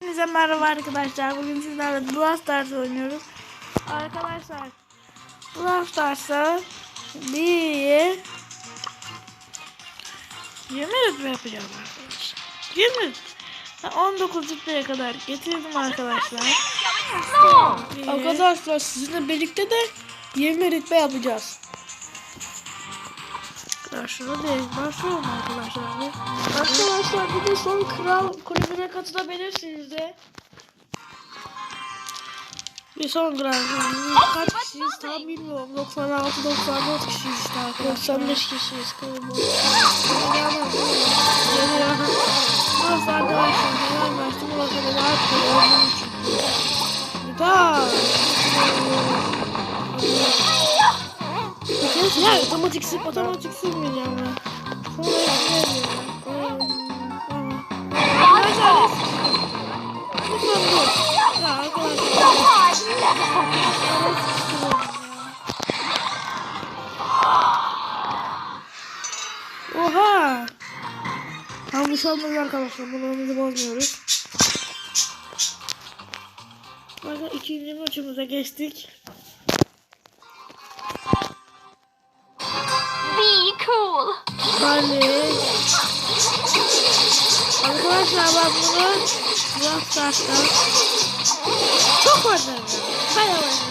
Hepinize merhaba arkadaşlar. Bugün sizlerle Brawl Stars oynuyoruz. Arkadaşlar Brawl Stars'a bir 20 rütbe yapacağım arkadaşlar. 20 Ben 19 rütbeye kadar getirdim arkadaşlar. Arkadaşlar sizinle birlikte de 20 rütbe yapacağız. Arkadaşlar değil. Başlıyorum arkadaşlar. Arkadaşlar bir de son kral kulübüne katılabilirsiniz de. Bir son grand. Kaç kişiyiz tam bilmiyorum. 96 94 kişiyiz işte arkadaşlar. 95 kişiyiz. Geliyor. Burası arkadaşlar. Hemen başladım. Bakalım ne yapıyor. Daha. Ya otomatik sık otomatik. Otomatik sürmeyeceğim ben. Sonra. Arkadaşlar. Lütfen dur. Ya arkadaşlar. Oha. Şey olmaz arkadaşlar. Bunlarımızı bozmuyoruz. Bakın ikinci maçımıza geçtik. Cool. Hadi. Arkadaşlar ben bunu Brawl Stars'ta çok oynadım. Bayağı oynadım.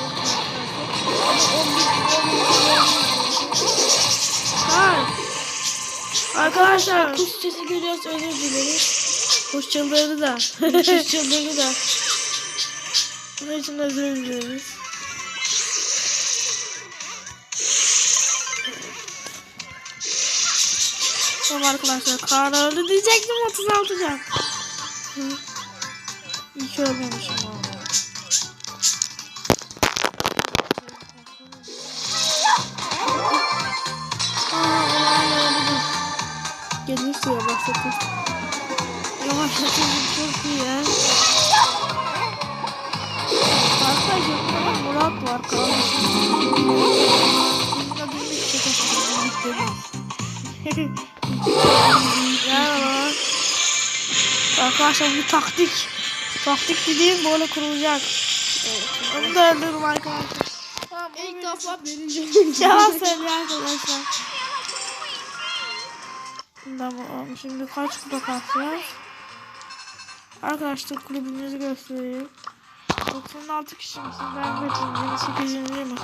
Arkadaşlar Kuş sesi geliyorsa özür dileriz. kuş çıldırdı da. Kuş çıldırdı da. Bunun için özür dileriz. Tamam arkadaşlar öldü diyecektim 36 can. İyi ki ölmemişim valla. Öldü. Gelirse yavaşlatır. Yavaşlatır çok iyi ya. Arkadaşlar burada Murat var kardeşim. Biz de bilmiş çekeceğiz. Ya. Arkadaşlar bu taktik. Taktik dediğim böyle kurulacak. Onu da öldürürüm arkadaşlar. Tamam, İlk defa Yalan söylüyor arkadaşlar. Tamam şimdi kaç kupa kasacağız? Arkadaşlar kulübümüzü göstereyim. 96 kişi misin? Ben kaçıncıyım? 8. mi?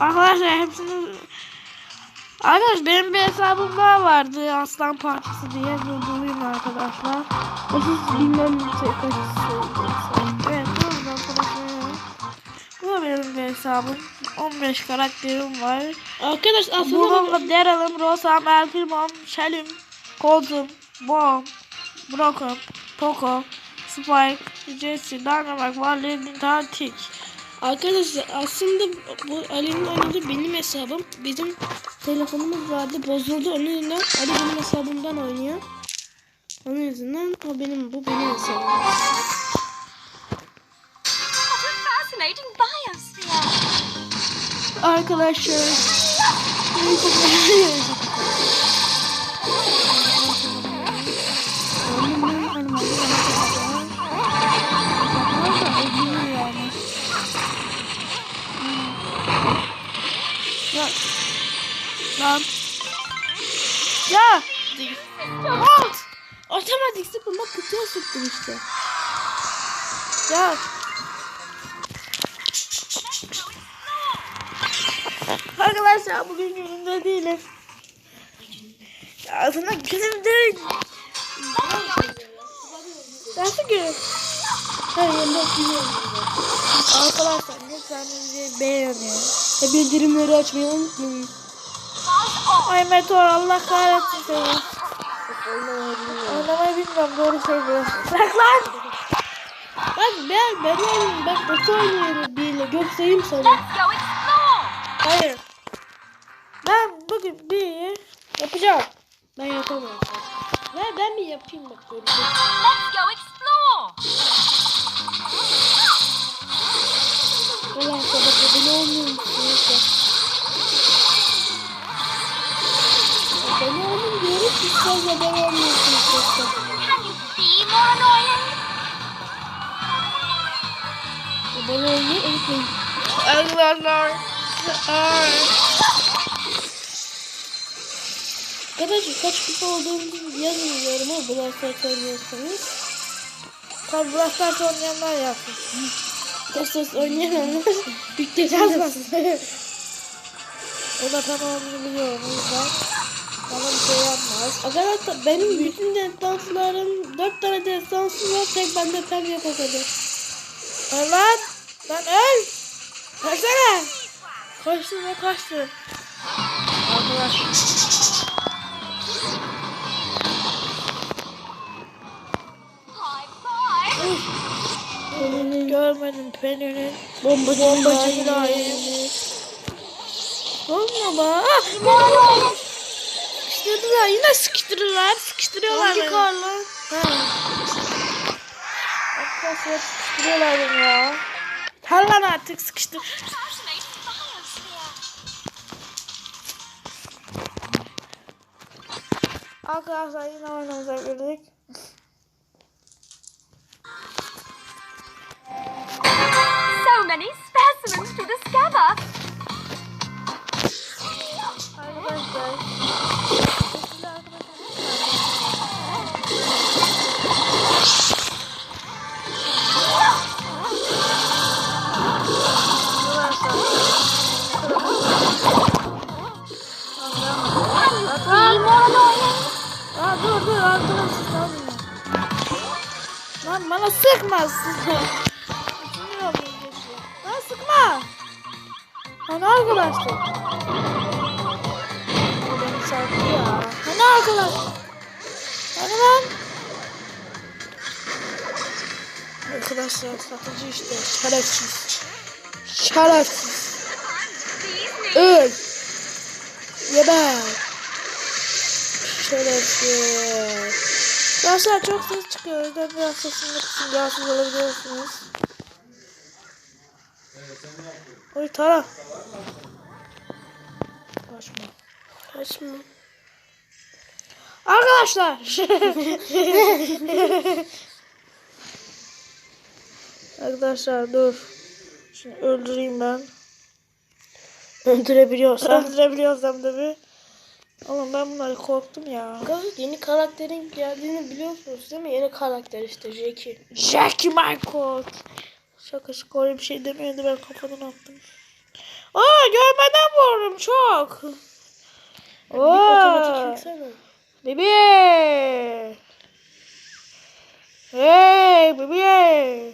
Arkadaşlar hepsini... Arkadaş benim bir hesabım daha vardı. Aslan Partisi diye. Durdurayım arkadaşlar. O siz bilmem ne kaçısı. Evet doğru arkadaşlar. Bu da benim bir hesabım. 15 karakterim var. Arkadaş aslında Bulunga, Daryl'ım, Rosam, El Primo'm, Shelly'm, Colt'um, Bomb, Brock'um, Poco, Spike, Jesse, Dynamite, Barley, Nita, Tick. Arkadaşlar aslında bu Ali'nin oynadığı benim hesabım. Bizim telefonumuz vardı bozuldu. Onun yüzünden Ali benim hesabımdan oynuyor. Onun yüzünden o benim bu benim hesabım. Arkadaşlar. işte. Ya. Arkadaşlar bugün günümde değilim. Ya sana günümde Nasıl gün? Her yerinde okuyorum. Arkadaşlar lütfen bizi beğenin. Ve bildirimleri açmayı unutmayın. Ay Meteor Allah kahretsin seni. Oynamayı bilmiyorum doğru söylüyorsun. Bırak lan. Bak ben ben oynuyorum. Bak nasıl oynuyorum biriyle. Göstereyim sana. Hayır. Ben bugün bir Yapacağım. Ben yapamam. Ve ben mi yapayım bak göreceksin. Let's go explore. Ulan sabah abone olmuyor? Diyoruz. Siz fazla abone olmuyorsunuz. Can you be more annoying? Abone olmayı unutmayın. Arkadaşlar. Kaç kupa olduğumuzu yazın yoruma Brawl Stars oynuyorsanız. Tabi Brawl Stars oynayanlar yapsın. Brawl Stars oynayanlar yüklesin yazmasın. O da tamamını biliyorum o yüzden. Bana bir şey yapmaz. Arkadaşlar benim bütün destanslarım 4 tane destansım var tek bende pem yok o kadar. Lan. Lan öl. Ölsene. Kaçtı ne kaçtı. Arkadaşlar. Görmedim Penny'nin Bombacı bombacı dahi. Olma bak. Sıkıştırdılar. Yine sıkıştırırlar. Sıkıştırıyorlar Hangi beni. karlı? Ha. Arkadaşlar sıkıştırıyorlar beni ya. Her lan artık sıkıştır. Arkadaşlar yine oynamıza girdik. So many specimens to discover. Aa, dur dur arkadaşlar salın ya. Lan bana sıkma sıkma. Lan sıkma. Lan arkadaşlar. Beni sardı ya. Hani arkadaşlar. Hani lan. Arkadaşlar satıcı işte. Şerefsiz. Şerefsiz. Öl. Geber. Şerefsiz. Arkadaşlar çok ses çıkıyor. O yüzden biraz sesini kısın. Rahatsız olabiliyorsunuz. Oy Tara. Kaçma. Kaçma. Arkadaşlar. Arkadaşlar dur. Şimdi öldüreyim ben. Öldürebiliyorsam. Öldürebiliyorsam tabii. Oğlum ben bunları korktum ya. Arkadaşlar yeni karakterin geldiğini biliyorsunuz değil mi? Yeni karakter işte Jackie. Jackie Michael. Şaka şaka öyle bir şey demiyordu ben kafadan attım. Aa görmeden vururum çok. Oo. Bibi. Hey Bibi.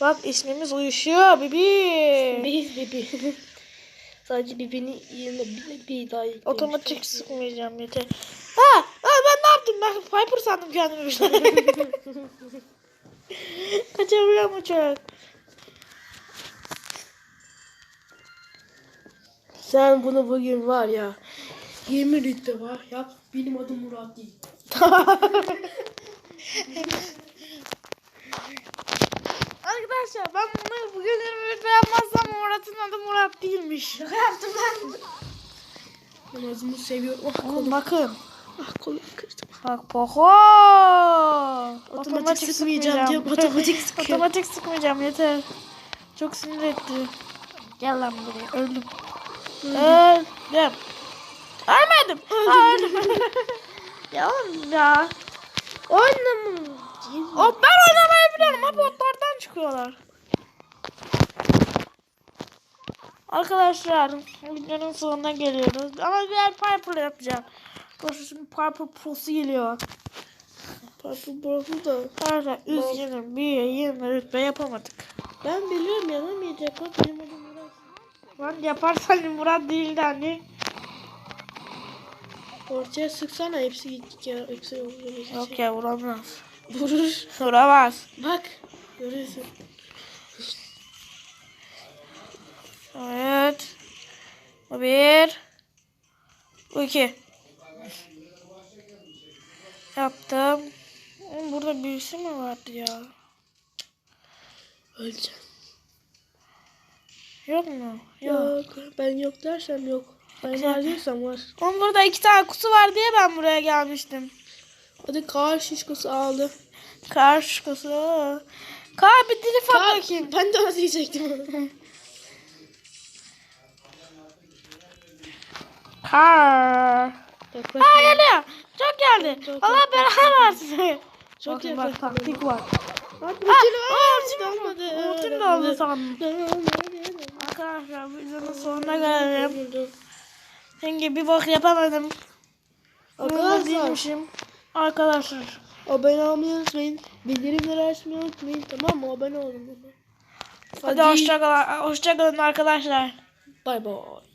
Bak ismimiz uyuşuyor Bibi. Biz Bibi. Sadece Bibi'nin yerine bir, bir daha yüklemiş. Otomatik sıkmayacağım yeter. Ha, ha ben ne yaptım? Ben Piper sandım kendimi bir şey. Kaçabiliyorum uçak. Sen bunu bugün var ya 20 litre var yap. Benim adım Murat değil. Arkadaşlar ben bunu bugün 21'de yapmazsam Murat'ın adı Murat değilmiş. Şaka yaptım ben. Ağzımı seviyorum. Ah Oğlum kolum. bakın. Ah kolum kırdım. Bak boko. Otomatik sıkmayacağım diye otomatik sıkıyor. Otomatik sıkmayacağım yeter. Çok sinir etti. Gel lan buraya. Öldüm. Öldüm. Ölmedim. Aa, Öldüm. ya oğlum ya. Oynamam. O, ben oynamayı biliyorum. Hep botlardan çıkıyorlar. Arkadaşlar videonun sonuna geliyoruz. Ama diğer Piper yapacağım. Koşu şimdi Piper Pro'su geliyor. Purple Brof'u da. Arkadaşlar üzgünüm. Bir yeni rütbe yapamadık. Ben biliyorum yanamayacak. Bak benim adım Murat. Lan yaparsan Murat değildi anne. Ortaya sıksana hepsi gittik ya. Hepsi olur. Yok ya vuramaz. Vurur. Vuramaz. Bak. Görüyorsun. Evet. Bu bir. Bu iki. Yaptım. Oğlum Burada birisi mi vardı ya? Öleceğim. Yok mu? Yok. Yok. Ben yok dersem yok. Ben var diyorsam var. Oğlum burada iki tane kutu var diye ben buraya gelmiştim. Hadi kar şişkosu aldı. Kar şıkası. Kar bir drift at bakayım. Ben de onu diyecektim. Yaklaş. Aa geliyor. Çok geldi. Çok Allah belanı versin. Çok Bakın bak taktik var. Bak Ha, ultim Dalmadı. Ultim de oldu sandım. Arkadaşlar videonun sonuna gelelim. Çünkü bir bok yapamadım. Arkadaşlar. Arkadaşlar abone olmayı unutmayın. Bildirimleri açmayı unutmayın. Tamam mı? Abone olun. Hadi hoşçakalın. Hoşçakalın arkadaşlar. Bay bay.